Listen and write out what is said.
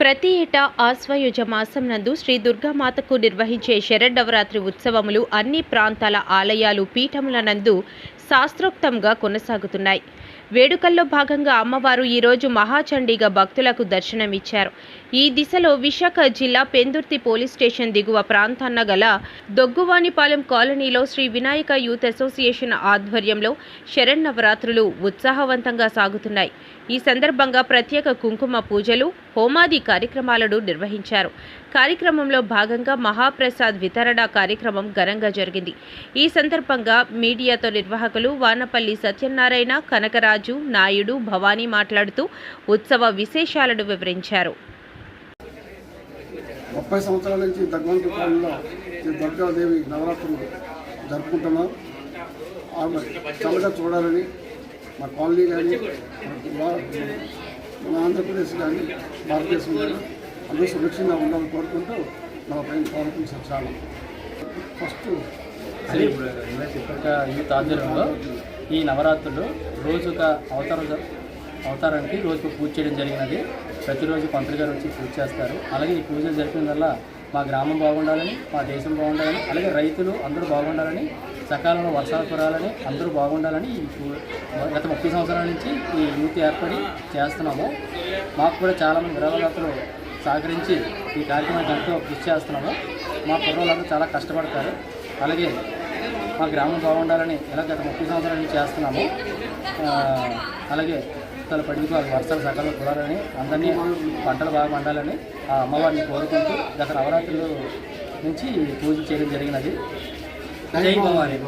ప్రతి ఏటా ఆశ్వయుజ మాసం నందు శ్రీ దుర్గామాతకు నిర్వహించే శరన్నవరాత్రి ఉత్సవములు అన్ని ప్రాంతాల ఆలయాలు పీఠముల నందు శాస్త్రోక్తంగా కొనసాగుతున్నాయి. వేడుకల్లో భాగంగా అమ్మవారు ఈరోజు మహాచండీగా భక్తులకు దర్శనమిచ్చారు. ఈ దిశలో విశాఖ జిల్లా పెందుర్తి పోలీస్ స్టేషన్ దిగువ ప్రాంతాన్న గల దొగ్గువానిపాలెం కాలనీలో శ్రీ వినాయక యూత్ అసోసియేషన్ ఆధ్వర్యంలో శరన్నవరాత్రులు ఉత్సాహవంతంగా సాగుతున్నాయి. ఈ సందర్భంగా ప్రత్యేక కుంకుమ పూజలు హోమాది కార్యక్రమాలను నిర్వహించారు. కార్యక్రమంలో భాగంగా మహాప్రసాద్ వితరణ కార్యక్రమం ఘనంగా జరిగింది. ఈ సందర్భంగా మీడియాతో నిర్వాహకులు వానపల్లి సత్యనారాయణ కనకరాజు నాయుడు భవానీ మాట్లాడుతూ ఉత్సవ విశేషాలను వివరించారు. ముప్పై సంవత్సరాల నుంచి దగ్గవంత ఈ దుర్గాదేవి నవరాత్రులు జరుపుకుంటున్నాం ఆమె చల్లగా చూడాలని మా కాలనీ కానీ మన ఆంధ్రప్రదేశ్ కానీ భారతదేశం కానీ అందరూ సురక్షితంగా ఉండాలని కోరుకుంటూ మన పైన కోరుకుంటున్నాం చాలా ఫస్ట్ ఇప్పుడు యూత్ ఆధ్వర్యంలో ఈ నవరాత్రులు రోజు ఒక అవతార అవతారానికి రోజు పూజ చేయడం జరిగినది. ప్రతిరోజు పంతులు గారు వచ్చి పూజ చేస్తారు. అలాగే ఈ పూజలు జరిపిన వల్ల మా గ్రామం బాగుండాలని మా దేశం బాగుండాలని అలాగే రైతులు అందరూ బాగుండాలని సకాలంలో వర్షాలు కురాలని అందరూ బాగుండాలని ఈ గత ముప్పై సంవత్సరాల నుంచి ఈ యూత్ ఏర్పడి చేస్తున్నాము. మాకు కూడా చాలామంది విరాళదాతలు సహకరించి ఈ కార్యక్రమానికి ఎంతో కృషి చేస్తున్నాము. మా కుర్రోళ్ళందరూ చాలా కష్టపడతారు. అలాగే మా గ్రామం బాగుండాలని ఇలా గత ముప్పై సంవత్సరాల నుంచి చేస్తున్నాము. అలాగే తల పడికి వాళ్ళ వర్షాలు సకాలంలో కురాలని అందరినీ పంటలు బాగా పండాలని ఆ అమ్మవారిని కోరుకుంటూ గత నవరాత్రులు నుంచి పూజ చేయడం జరిగినది. జై భవాని.